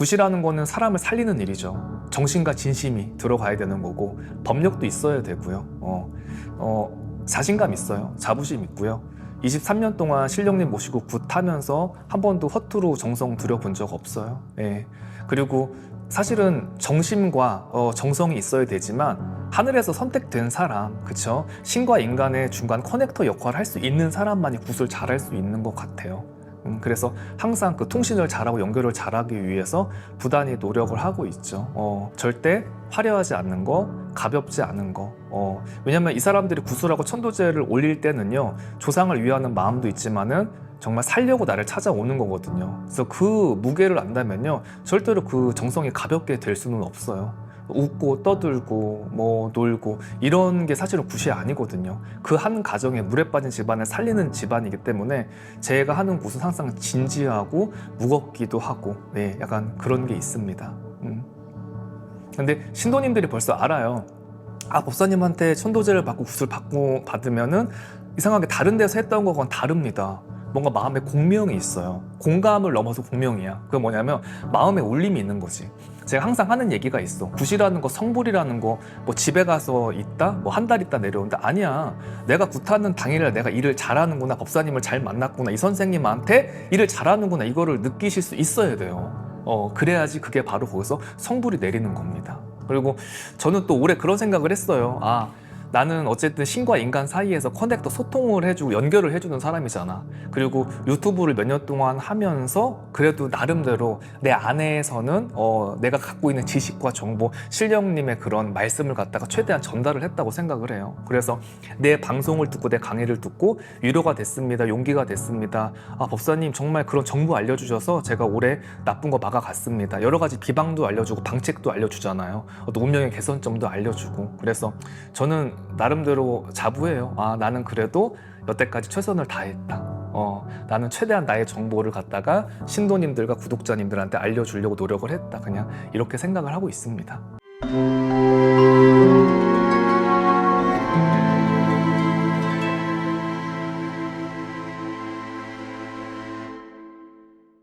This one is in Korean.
굿이라는 거는 사람을 살리는 일이죠. 정신과 진심이 들어가야 되는 거고 법력도 있어야 되고요. 어, 어, 자신감 있어요. 자부심 있고요. 23년 동안 실령님 모시고 굿 하면서 한 번도 허투루 정성 들여본 적 없어요. 예. 그리고 사실은 정심과 어, 정성이 있어야 되지만 하늘에서 선택된 사람, 그쵸? 신과 인간의 중간 커넥터 역할을 할 수 있는 사람만이 굿을 잘할 수 있는 것 같아요. 음, 그래서 항상 그 통신을 잘하고 연결을 잘하기 위해서 부단히 노력을 하고 있죠. 어, 절대 화려하지 않는 거, 가볍지 않은 거. 어, 왜냐면 이 사람들이 구슬하고 천도제를 올릴 때는요, 조상을 위하는 마음도 있지만은 정말 살려고 나를 찾아오는 거거든요. 그래서 그 무게를 안다면요, 절대로 그 정성이 가볍게 될 수는 없어요. 웃고 떠들고 뭐 놀고 이런 게 사실은 굿이 아니거든요. 그 한 가정에 물에 빠진 집안을 살리는 집안이기 때문에 제가 하는 굿은 항상 진지하고 무겁기도 하고 네, 약간 그런 게 있습니다. 음. 근데 신도님들이 벌써 알아요. 아 법사님한테 천도제를 받고 굿을 받고 받으면은 이상하게 다른 데서 했던 거건 다릅니다. 뭔가 마음에 공명이 있어요. 공감을 넘어서 공명이야. 그게 뭐냐면 마음에 울림이 있는 거지. 제가 항상 하는 얘기가 있어. 굿이라는 거, 성불이라는 거, 뭐 집에 가서 있다, 뭐 한 달 있다 내려온다. 아니야. 내가 굿하는 당일날 내가 일을 잘하는구나, 법사님을 잘 만났구나, 이 선생님한테 일을 잘하는구나, 이거를 느끼실 수 있어야 돼요. 어, 그래야지 그게 바로 거기서 성불이 내리는 겁니다. 그리고 저는 또 올해 그런 생각을 했어요. 아, 나는 어쨌든 신과 인간 사이에서 커넥터 소통을 해주고 연결을 해주는 사람이잖아. 그리고 유튜브를 몇 년 동안 하면서 그래도 나름대로 내 안에서는 어, 내가 갖고 있는 지식과 정보, 실령님의 그런 말씀을 갖다가 최대한 전달을 했다고 생각을 해요. 그래서 내 방송을 듣고 내 강의를 듣고 위로가 됐습니다. 용기가 됐습니다. 아, 법사님 정말 그런 정보 알려주셔서 제가 올해 나쁜 거 막아갔습니다. 여러 가지 비방도 알려주고 방책도 알려주잖아요. 또 운명의 개선점도 알려주고. 그래서 저는 나름대로 자부해요. 아, 나는 그래도 여태까지 최선을 다했다. 어, 나는 최대한 나의 정보를 갖다가 신도님들과 구독자님들한테 알려주려고 노력을 했다. 그냥 이렇게 생각을 하고 있습니다.